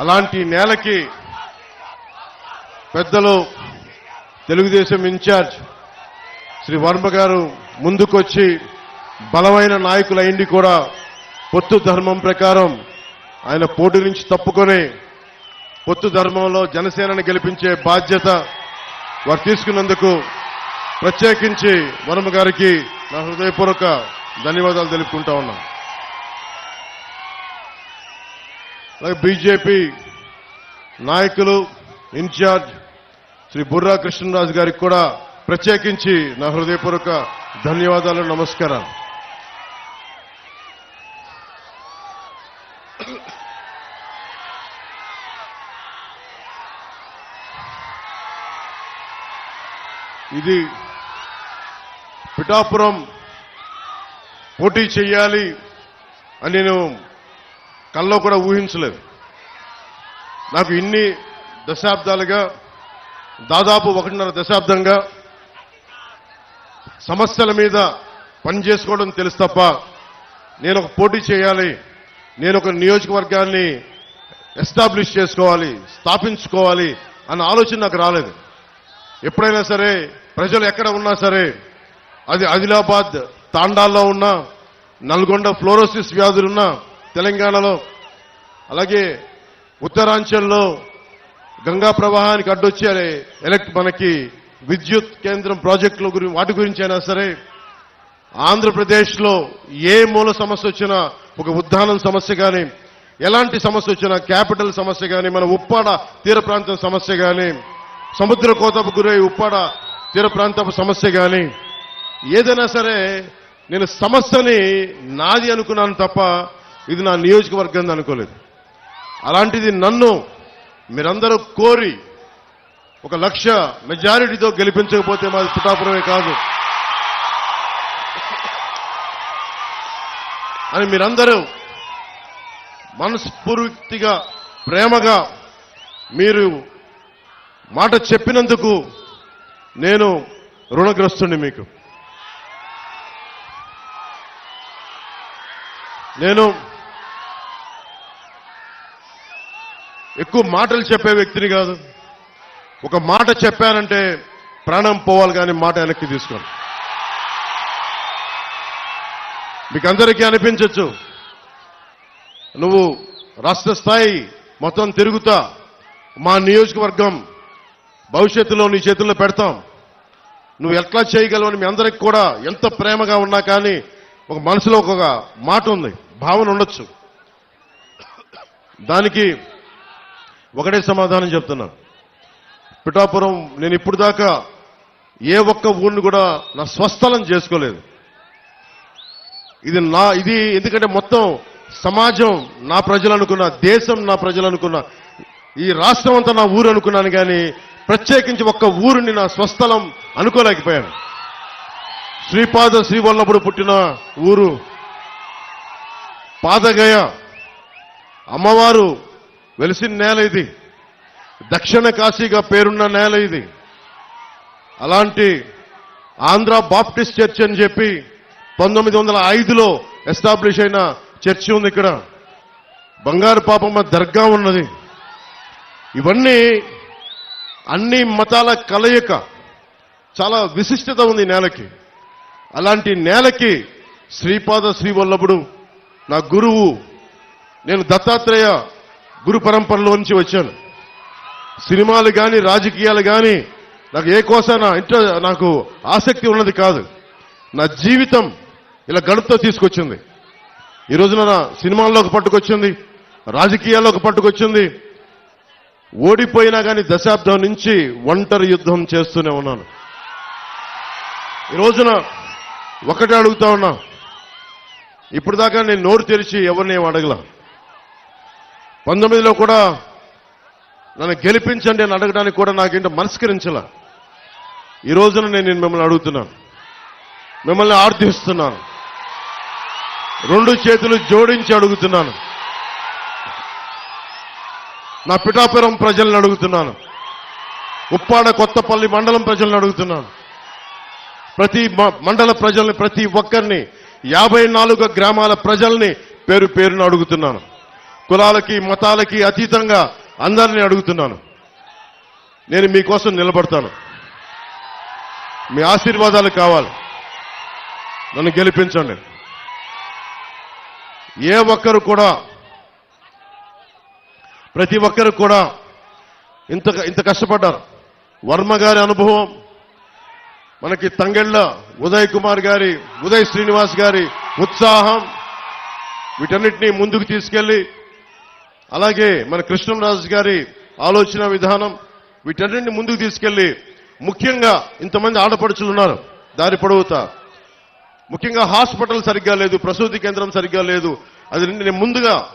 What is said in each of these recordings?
అలాంటి నేలకి పెద్దలు తెలుగుదేశం ఇన్ఛార్జ్ శ్రీ వర్మ గారు ముందుకొచ్చి బలమైన నాయకులైంది కూడా పొత్తు ధర్మం ప్రకారం ఆయన పోటీ నుంచి తప్పుకొని పొత్తు ధర్మంలో జనసేనను గెలిపించే బాధ్యత వారు తీసుకున్నందుకు ప్రత్యేకించి వర్మ గారికి నా హృదయపూర్వక ధన్యవాదాలు తెలుపుకుంటా ఉన్నాను. అలాగే బీజేపీ నాయకులు ఇన్ఛార్జ్ శ్రీ బుర్రా కృష్ణరాజు గారికి కూడా ప్రత్యేకించి నా హృదయపూర్వక ధన్యవాదాలు నమస్కారాలు. ఇది పిఠాపురం పోటీ చేయాలి అని నేను కల్లో కూడా ఊహించలేదు. నాకు ఇన్ని దశాబ్దాలుగా దాదాపు ఒకటిన్నర దశాబ్దంగా సమస్యల మీద పనిచేసుకోవడం తెలుసు తప్ప నేను ఒక పోటీ చేయాలి నేను ఒక నియోజకవర్గాన్ని ఎస్టాబ్లిష్ చేసుకోవాలి స్థాపించుకోవాలి అన్న ఆలోచన నాకు రాలేదు. ఎప్పుడైనా సరే ప్రజలు ఎక్కడ ఉన్నా సరే అది ఆదిలాబాద్ తాండాల్లో ఉన్నా నల్గొండ ఫ్లోరోసిస్ వ్యాధులున్నా తెలంగాణలో అలాగే ఉత్తరాంచల్లో గంగా ప్రవాహానికి అడ్డొచ్చి ఎలక్ట్ మనకి విద్యుత్ కేంద్రం ప్రాజెక్టుల గురించి వాటి గురించి అయినా సరే ఆంధ్రప్రదేశ్లో ఏ మూల సమస్య వచ్చినా ఒక ఉద్దానం సమస్య కానీ ఎలాంటి సమస్య వచ్చినా క్యాపిటల్ సమస్య కానీ మన ఉప్పాడ తీర ప్రాంతం సమస్య కానీ సముద్ర కోతపు గురై ఉప్పాడ తీర ప్రాంతపు సమస్య కానీ ఏదైనా సరే నేను సమస్యని నాది అనుకున్నాను తప్ప ఇది నా నియోజకవర్గం అనుకోలేదు. అలాంటిది నన్ను మీరందరూ కోరి ఒక లక్ష మెజారిటీతో గెలిపించకపోతే మాది పుటాపురమే కాదు అని మీరందరూ మనస్ఫూర్తిగా ప్రేమగా మీరు మాట చెప్పినందుకు నేను రుణగ్రస్తుని మీకు. నేను ఎక్కువ మాటలు చెప్పే వ్యక్తిని కాదు. ఒక మాట చెప్పానంటే ప్రాణం పోవాలి కానీ మాట వెనక్కి తీసుకోను. మీకు అందరికీ అనిపించవచ్చు నువ్వు రాష్ట్ర స్థాయి మొత్తం తిరుగుతా మా నియోజకవర్గం భవిష్యత్తులో నీ చేతుల్లో పెడతాం. నువ్వు ఎట్లా చేయగలవని మీ అందరికి కూడా ఎంత ప్రేమగా ఉన్నా కానీ ఒక మనసులో ఒక మాట ఉంది భావన ఉండొచ్చు. దానికి ఒకటే సమాధానం చెప్తున్నాను. పిఠాపురం నేను ఇప్పుడు దాకా ఏ ఒక్క ఊరిని కూడా నా స్వస్థలం చేసుకోలేదు. ఇది నా ఇది ఎందుకంటే మొత్తం సమాజం నా ప్రజలు అనుకున్న దేశం నా ప్రజలు అనుకున్న ఈ రాష్ట్రం అంతా నా ఊరు అనుకున్నాను కానీ ప్రత్యేకించి ఒక్క ఊరిని నా స్వస్థలం అనుకోలేకపోయాను. శ్రీపాద శ్రీవల్లభుడు పుట్టిన ఊరు పాదగయ అమ్మవారు వెలిసిన నేల ఇది. దక్షిణ కాశీగా పేరున్న నేల ఇది. అలాంటి ఆంధ్ర బాప్టిస్ట్ చర్చ్ అని చెప్పి పంతొమ్మిది వందల ఐదులో ఎస్టాబ్లిష్ అయిన చర్చి ఉంది ఇక్కడ. బంగారు పాపమ్మ దర్గా ఉన్నది. ఇవన్నీ అన్ని మతాల కలయిక. చాలా విశిష్టత ఉంది నేలకి. అలాంటి నేలకి శ్రీపాద శ్రీవల్లభుడు నా గురువు నేను దత్తాత్రేయ గురు పరంపరలోంచి వచ్చాను. సినిమాలు కానీ రాజకీయాలు కానీ నాకు ఏ కోసాన ఇంట్లో నాకు ఆసక్తి ఉన్నది కాదు. నా జీవితం ఇలా గడుపుతో తీసుకొచ్చింది. ఈ రోజున నా సినిమాల్లోకి పట్టుకొచ్చింది రాజకీయాల్లోకి పట్టుకొచ్చింది. ఓడిపోయినా కానీ దశాబ్దం నుంచి ఒంటరి యుద్ధం చేస్తూనే ఉన్నాను. ఈ రోజున ఒకటే అడుగుతా ఉన్నా ఇప్పుడు దాకా నేను నోరు తెరిచి ఎవరిని ఏం అడగల? పంతొమ్మిదిలో కూడా నన్ను గెలిపించండి అని అడగడానికి కూడా నాకేంటో మనస్కరించాల. ఈ రోజున నేను మిమ్మల్ని అడుగుతున్నాను. మిమ్మల్ని ఆర్థిస్తున్నాను. రెండు చేతులు జోడించి అడుగుతున్నాను. నా పిఠాపురం ప్రజల్ని అడుగుతున్నాను. ఉప్పాడ కొత్తపల్లి మండలం ప్రజల్ని అడుగుతున్నాను. ప్రతి మ- మండల ప్రజల్ని ప్రతి ఒక్కరిని యాభై నాలుగు గ్రామాల ప్రజల్ని పేరు పేరును అడుగుతున్నాను. కులాలకి మతాలకి అతీతంగా అందరినీ అడుగుతున్నాను. నేను మీకోసం నిలబడతాను. మీ ఆశీర్వాదాలు కావాలి. నన్ను గెలిపించండి. ఏ ఒక్కరు కూడా ప్రతి ఒక్కరు కూడా ఇంత ఇంత కష్టపడ్డారు. వర్మ గారి అనుభవం మనకి తంగెళ్ళ ఉదయ్ కుమార్ గారి ఉదయ్ శ్రీనివాస్ గారి ఉత్సాహం వీటన్నిటినీ ముందుకు తీసుకెళ్ళి అలాగే మన కృష్ణరాజు గారి ఆలోచన విధానం వీటన్నింటిని ముందుకు తీసుకెళ్ళి ముఖ్యంగా ఇంతమంది ఆడపడుచులు ఉన్నారు దారి పొడవుతా. ముఖ్యంగా హాస్పిటల్ సరిగ్గా లేదు ప్రసూతి కేంద్రం సరిగ్గా లేదు. అది నేను ముందుగా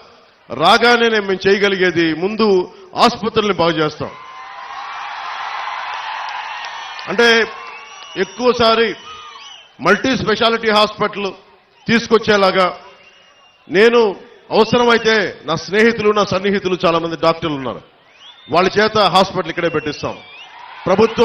రాగానే నేను మేము చేయగలిగేది ముందు ఆసుపత్రుల్ని బాగు చేస్తాం. అంటే ఎక్కువసారి మల్టీ స్పెషాలిటీ హాస్పిటల్ తీసుకొచ్చేలాగా నేను అవసరమైతే నా స్నేహితులు నా సన్నిహితులు చాలా మంది డాక్టర్లు ఉన్నారు. వాళ్ళ చేత హాస్పిటల్ ఇక్కడే పెట్టిస్తాం. ప్రభుత్వం